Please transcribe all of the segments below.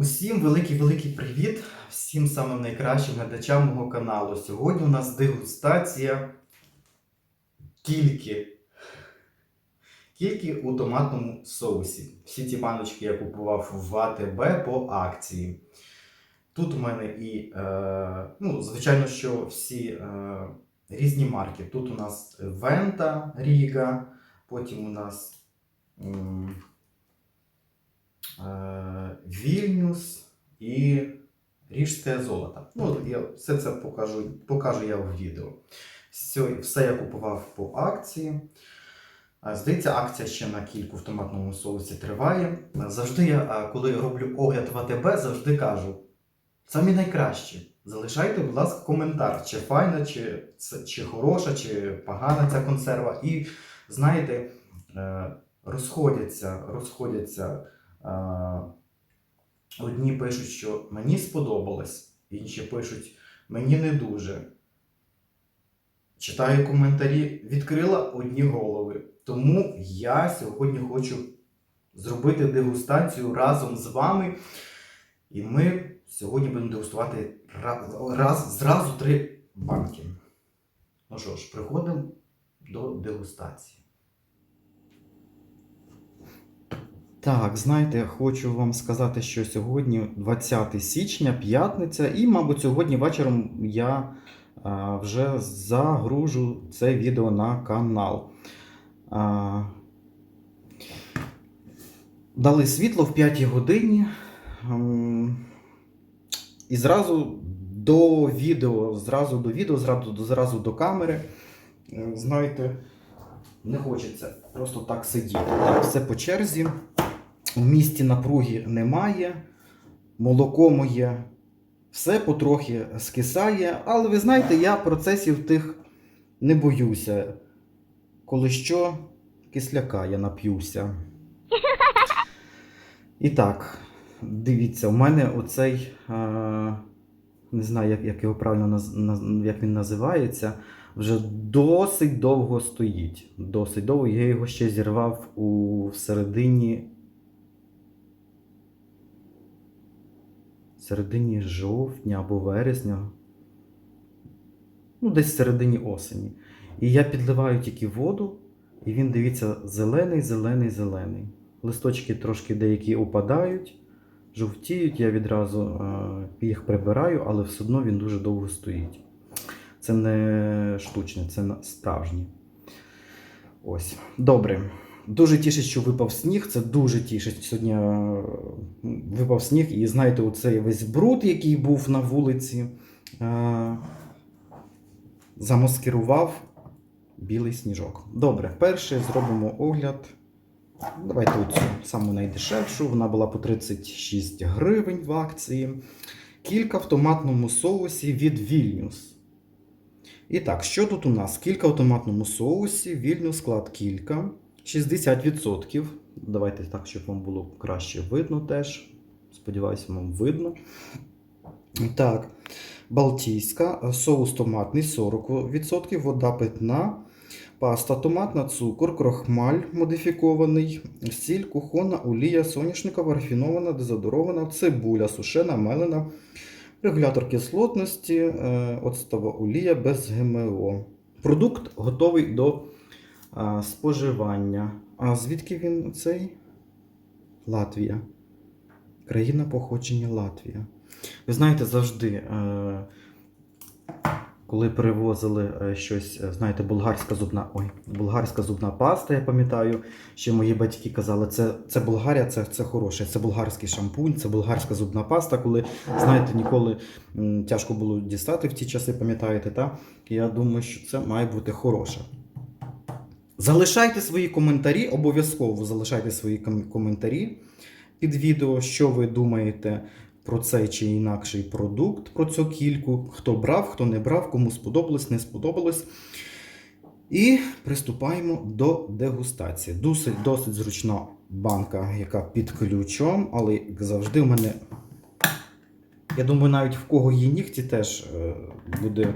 Усім великий-великий привіт! Всім самим найкращим глядачам мого каналу. Сьогодні у нас дегустація кільки. Кільки у томатному соусі. Всі ці баночки я купував в АТБ по акції. Тут у мене і, е, ну, звичайно, що всі е, різні марки. Тут у нас Вента Ріга, потім у нас. Е, Вільнюс і Ріжське золото. Ну, я все це покажу, покажу я в відео. Все, все я купував по акції. Здається, акція ще на кільку в томатному соусі триває. Завжди я, коли роблю огляд в АТБ, завжди кажу: самі найкращі. Залишайте, будь ласка, коментар, чи файна, чи, чи хороша, чи погана ця консерва. І знаєте, е, розходяться, розходяться. Е, Одні пишуть, що мені сподобалось, інші пишуть мені не дуже. Читаю коментарі, відкрила одні голови. Тому я сьогодні хочу зробити дегустацію разом з вами. І ми сьогодні будемо дегустувати раз, раз, зразу три банки. Ну що ж, приходимо до дегустації. Так, знаєте, хочу вам сказати, що сьогодні 20 січня, п'ятниця, і, мабуть, сьогодні вечором я вже загружу це відео на канал. Дали світло в 5 годині. І зразу до відео, зразу до відео, зразу, зразу до камери. Знаєте, не хочеться просто так сидіти. Так, все по черзі. У місті напруги немає, молоко моє все потрохи скисає, але ви знаєте, я процесів тих не боюся. Коли що, кисляка я нап'юся. І так, дивіться, у мене оцей, не знаю, як, як його правильно як він називається, вже досить довго стоїть. Досить довго. Я його ще зірвав у середині. Середині жовтня або вересня. Ну, десь в середині осені. І я підливаю тільки воду, і він, дивіться, зелений, зелений, зелений. Листочки трошки деякі опадають, жовтіють, я відразу е, їх прибираю, але все одно він дуже довго стоїть. Це не штучне, це справжнє. Ось. Добре. Дуже тішить, що випав сніг. Це дуже тішить. Сьогодні е, випав сніг, і знаєте, оцей весь бруд, який був на вулиці, е, замаскирував білий сніжок. Добре, перше зробимо огляд. Давайте оцю саму найдешевшу. Вона була по 36 гривень в акції. Кілька в томатному соусі від Вільнюс. І так, що тут у нас? Кілька в томатному соусі, Вільнюс склад кілька. 60%. Давайте так, щоб вам було краще видно теж. Сподіваюся, вам видно. Так, Балтійська, соус томатний 40%, вода питна, паста томатна, цукор, крохмаль модифікований, сіль, кухонна, олія, соняшникова, рафінована, дезодорована, цибуля, сушена, мелена, регулятор кислотності, е, оцтова олія без ГМО. Продукт готовий до споживання. А звідки він цей? Латвія. Країна походження Латвія. Ви знаєте, завжди, е, коли перевозили е, щось, е, знаєте, болгарська зубна, ой, болгарська зубна паста, я пам'ятаю, що мої батьки казали, це, це Болгарія, це, це хороше, це болгарський шампунь, це болгарська зубна паста, коли, знаєте, ніколи тяжко було дістати в ті часи, пам'ятаєте, та? Я думаю, що це має бути хороше. Залишайте свої коментарі, обов'язково залишайте свої коментарі під відео, що ви думаєте про цей чи інакший продукт, про цю кільку, хто брав, хто не брав, кому сподобалось, не сподобалось. І приступаємо до дегустації. Досить, досить зручна банка, яка під ключом, але як завжди, у мене. Я думаю, навіть в кого є нігті, теж е, буде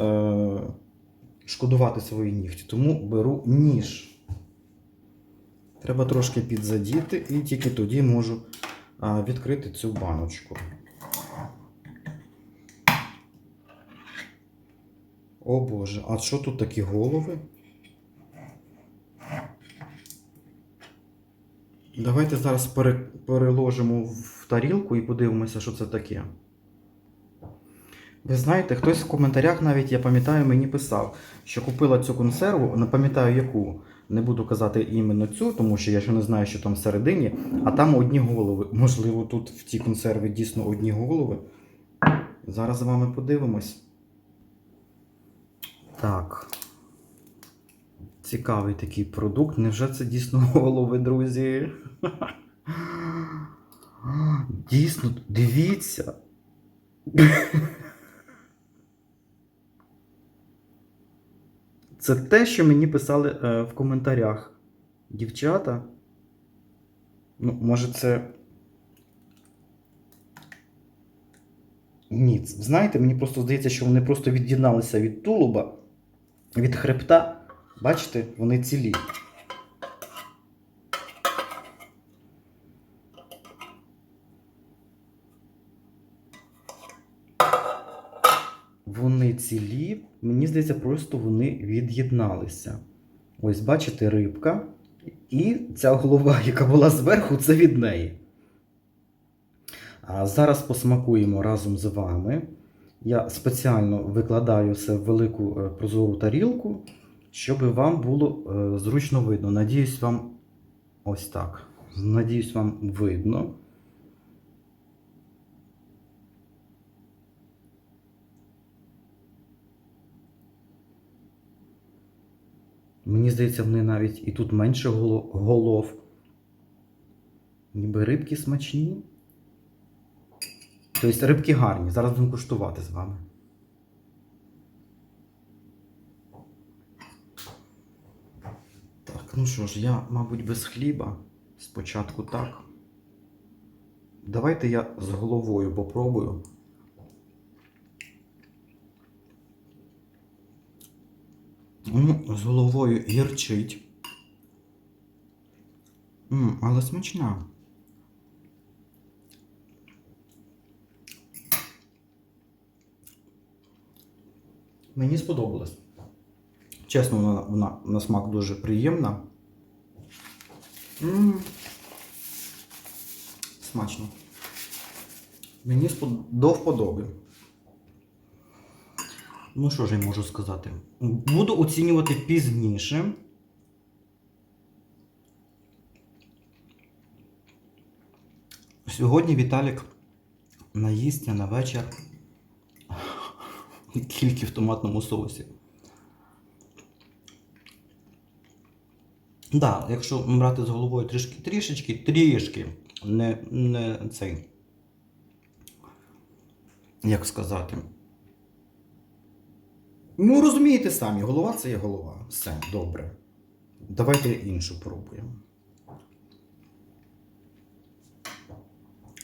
е, шкодувати свої нігті. Тому беру ніж. Треба трошки підзадіти, і тільки тоді можу відкрити цю баночку. О Боже, а що тут такі голови? Давайте зараз переложимо в тарілку і подивимося, що це таке. Ви знаєте, хтось в коментарях навіть, я пам'ятаю, мені писав, що купила цю консерву, не пам'ятаю яку. Не буду казати іменно цю, тому що я ще не знаю, що там всередині, а там одні голови. Можливо, тут в цій консерві дійсно одні голови. Зараз з вами подивимось. Так. Цікавий такий продукт. Невже це дійсно голови, друзі? Дійсно, дивіться. Це те, що мені писали е, в коментарях. Дівчата. Ну, може, це. Ні, знаєте, мені просто здається, що вони просто від'єдналися від тулуба, від хребта. Бачите, вони цілі. Вони цілі, мені здається, просто вони від'єдналися. Ось, бачите, рибка. І ця голова, яка була зверху, це від неї. А зараз посмакуємо разом з вами. Я спеціально викладаю все в велику е, прозору тарілку, щоб вам було е, зручно видно. Надіюсь, вам ось так. Надіюсь, вам видно. Мені здається, вони навіть і тут менше голов. Ніби рибки смачні. Тобто рибки гарні. Зараз будемо куштувати з вами. Так, ну що ж, я, мабуть, без хліба. Спочатку так. Давайте я з головою попробую. З головою гірчить. М, але смачна. Мені сподобалось. Чесно, вона, вона на смак дуже приємна. М, Смачно. Мені до вподоби. Ну, що ж я можу сказати? Буду оцінювати пізніше. Сьогодні Віталік наїсться на вечір тільки в томатному соусі. Так, да, якщо брати з головою трішки, трішечки, трішки, не, не цей. Як сказати? Ну, розумієте самі, голова це є голова. Все, добре. Давайте іншу пробуємо.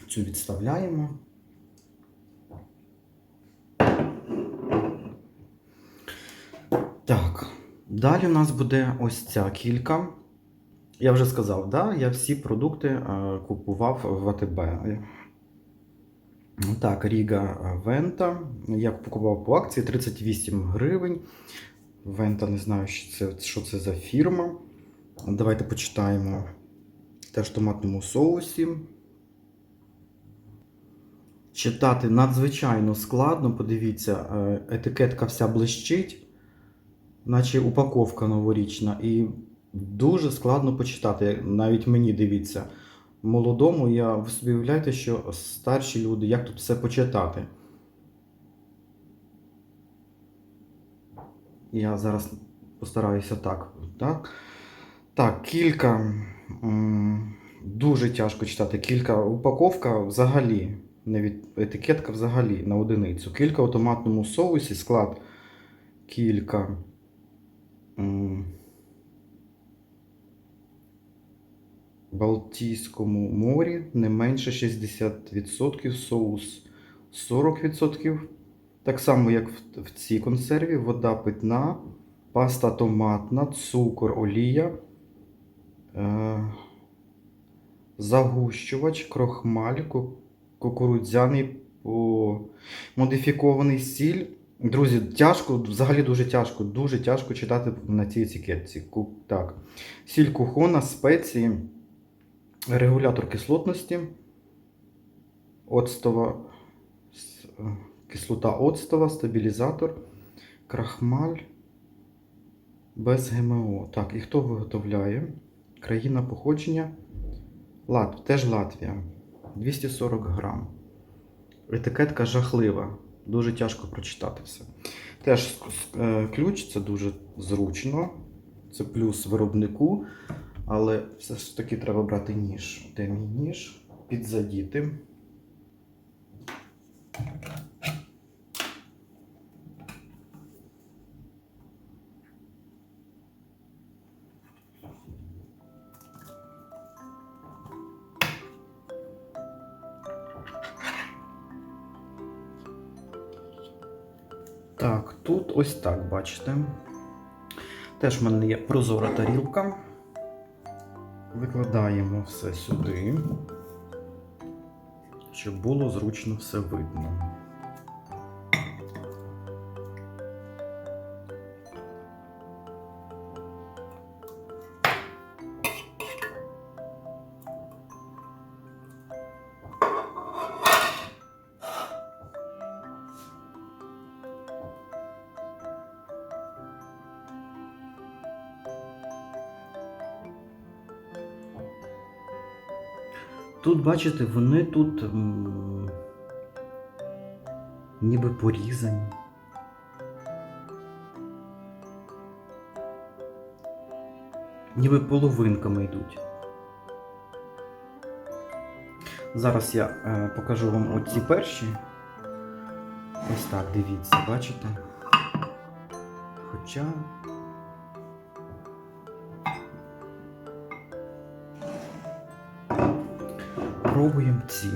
Цю відставляємо. Так, далі у нас буде ось ця кілька. Я вже сказав, да, я всі продукти е, купував в АТБ. Так, Ріга Вента. Я купував по акції 38 гривень. Вента не знаю, що це, що це за фірма. Давайте почитаємо теж в томатному соусі. Читати надзвичайно складно. Подивіться, е, етикетка вся блищить, наче упаковка новорічна. І дуже складно почитати. Навіть мені дивіться. Молодому, я ви собі уявляєте, що старші люди, як тут все почитати. Я зараз постараюся так. Так, так кілька. Дуже тяжко читати. Кілька упаковка взагалі. Не від етикетка взагалі на одиницю. Кілька в томатному соусі, склад кілька. Балтійському морі не менше 60%, соус 40%. Так само, як в, цій консерві, вода питна, паста томатна, цукор, олія. Е, загущувач, крохмаль, кукурудзяний модифікований сіль. Друзі, тяжко, взагалі дуже тяжко, дуже тяжко читати на цій етикетці. Так. Сіль кухона, спеції, регулятор кислотності, оцтова, е, кислота оцтова, стабілізатор, крахмаль без ГМО. Так, і хто виготовляє? Країна походження. Лат, теж Латвія. 240 грам. Етикетка жахлива. Дуже тяжко прочитати все. Теж е, ключ це дуже зручно. Це плюс виробнику. Але все ж таки треба брати ніж. Де мій ніж? Підзадіти. Так, тут ось так, бачите. Теж в мене є прозора тарілка. Викладаємо все сюди, щоб було зручно все видно. Тут, бачите, вони тут ніби порізані. Ніби половинками йдуть. Зараз я е, покажу вам оці перші. Ось так, дивіться, бачите? Хоча. Пробуємо ці.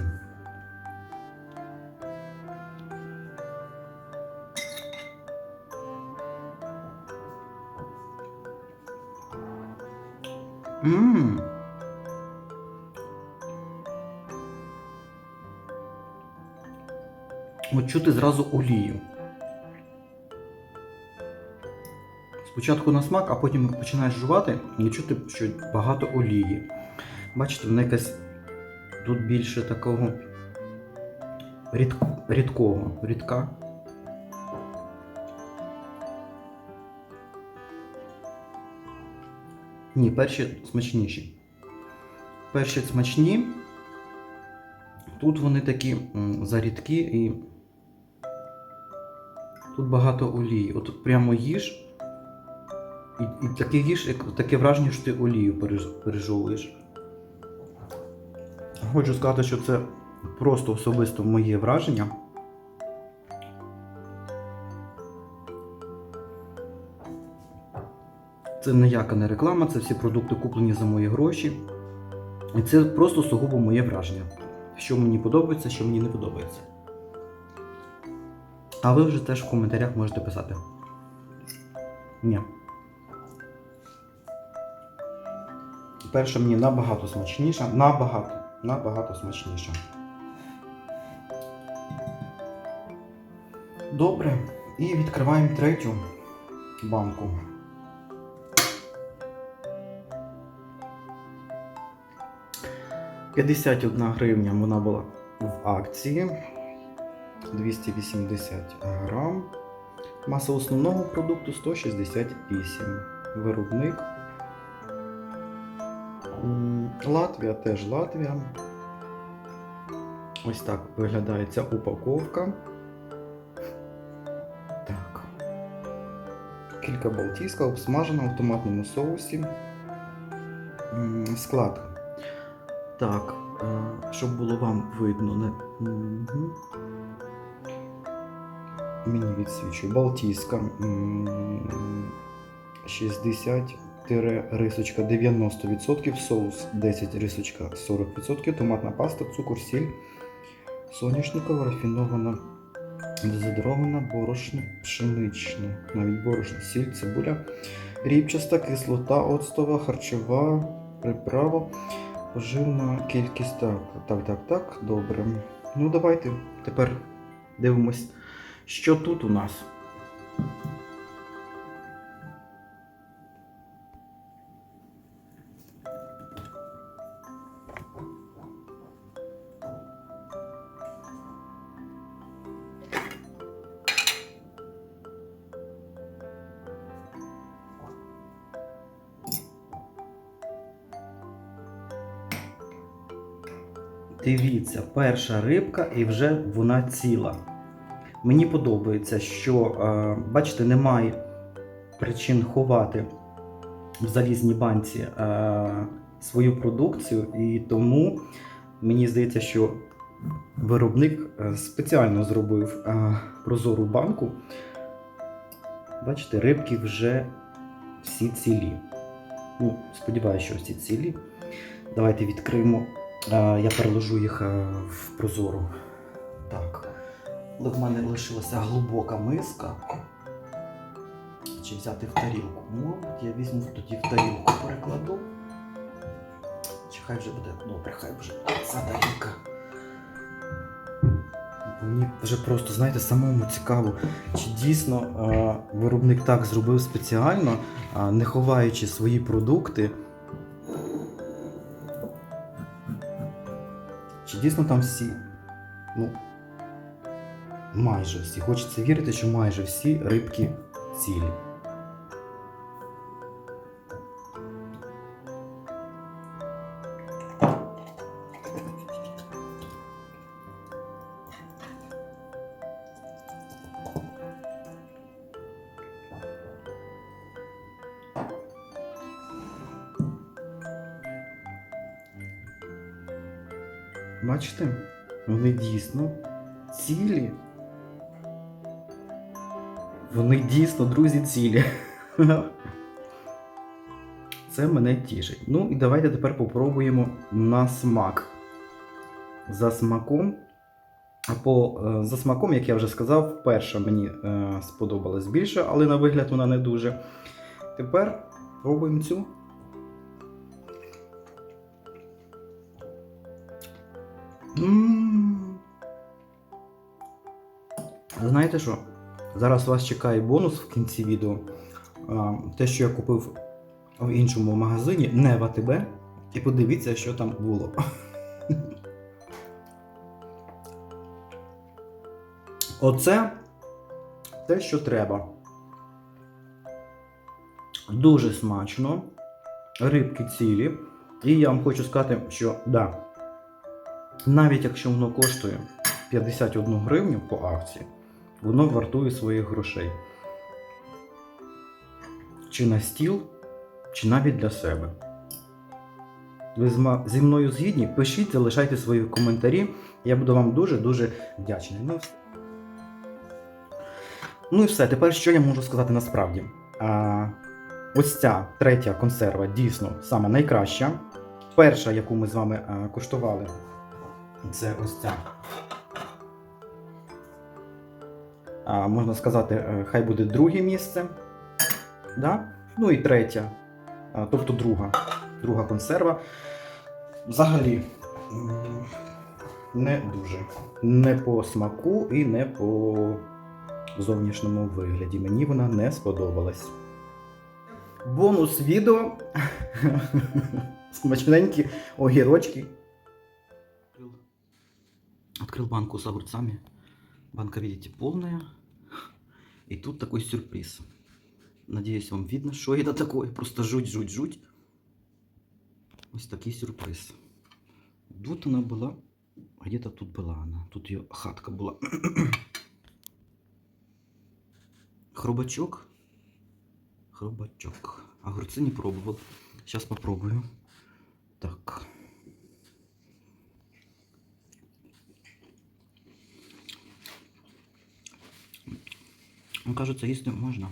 Мм. От чути зразу олію. Спочатку на смак, а потім починаєш жувати і чути, що багато олії. Бачите, вона якась тут більше такого рід... рідкого, рідка. Ні, перші смачніші. Перші смачні. Тут вони такі зарідкі і тут багато олії. От прямо їж. І, і таке їж, таке враження, що ти олію пережовуєш. Хочу сказати, що це просто особисто моє враження. Це ніяка не реклама, це всі продукти куплені за мої гроші. І це просто сугубо моє враження. Що мені подобається, що мені не подобається. А ви вже теж в коментарях можете писати. Ні. Перша мені набагато смачніша. Набагато. Набагато смачніша. Добре. І відкриваємо третю банку. «51 гривня вона була в акції. 280 грам. Маса основного продукту 168. Виробник. Латвія теж Латвія. Ось так виглядає ця упаковка. Так. Кілька балтійська, обсмажена в томатному соусі. Склад. Так, е, щоб було вам видно. Мені відсвічує. Балтійська. 60 тире рисочка 90%, соус 10 рисочка 40%, томатна паста, цукор, сіль, соняшникова, рафінована, дезодорована, борошно, пшеничне, навіть борошно, сіль, цибуля, ріпчаста, кислота, оцтова, харчова, приправа, Поживна кількість. Так, так, так, так, добре. Ну, давайте тепер дивимось, що тут у нас. Дивіться, перша рибка і вже вона ціла. Мені подобається, що, е, бачите, немає причин ховати в залізній банці е, свою продукцію, і тому мені здається, що виробник е, спеціально зробив прозору банку. Бачите, рибки вже всі цілі. Ну, сподіваюся, що всі цілі. Давайте відкриємо. Е, Я переложу їх е, в прозору. Так. Але в мене лишилася глибока миска. Чи взяти в тарілку? Мабуть, я візьму тоді в тарілку перекладу. Чи хай вже буде добре, хай вже ця тарілка. Мені вже просто, знаєте, самому цікаво, чи дійсно е, виробник так зробив спеціально, не ховаючи свої продукти. Дійсно там всі, ну, майже всі. Хочеться вірити, що майже всі рибки цілі. Бачите, вони дійсно цілі. Вони дійсно, друзі, цілі. Це мене тішить. Ну і давайте тепер попробуємо на смак. За смаком. А е, за смаком, як я вже сказав, перша мені е, сподобалась більше, але на вигляд вона не дуже. Тепер пробуємо цю. Знаєте що? Зараз вас чекає бонус в кінці відео. Те, що я купив в іншому магазині, не в АТБ. І подивіться, що там було. Оце те, що треба. Дуже смачно. Рибки цілі. І я вам хочу сказати, що да, навіть якщо воно коштує 51 гривню по акції, воно вартує своїх грошей. Чи на стіл, чи навіть для себе. Ви зі мною згідні? Пишіть, залишайте свої коментарі. Я буду вам дуже-дуже вдячний. Ну, ну і все. Тепер що я можу сказати насправді? А, ось ця третя консерва дійсно саме найкраща. Перша, яку ми з вами а, куштували, це ось ця. А, можна сказати, е, хай буде друге місце. Да? Ну і третя, тобто друга, друга консерва. Взагалі не дуже. Не по смаку і не по зовнішньому вигляді. Мені вона не сподобалась. Бонус відео. Смачненькі огірочки. Открыл банку с огурцами. Банка, видите, полная. И тут такой сюрприз. Надеюсь, вам видно, что это такое. Просто жуть, жуть, жуть. Ось такий сюрприз. Тут она была. а Где-то тут была она. Тут ее хатка была. Хробачок. Хробачок. Огурцы не пробовал. Сейчас попробую. Так. Ну, кажется, если можно.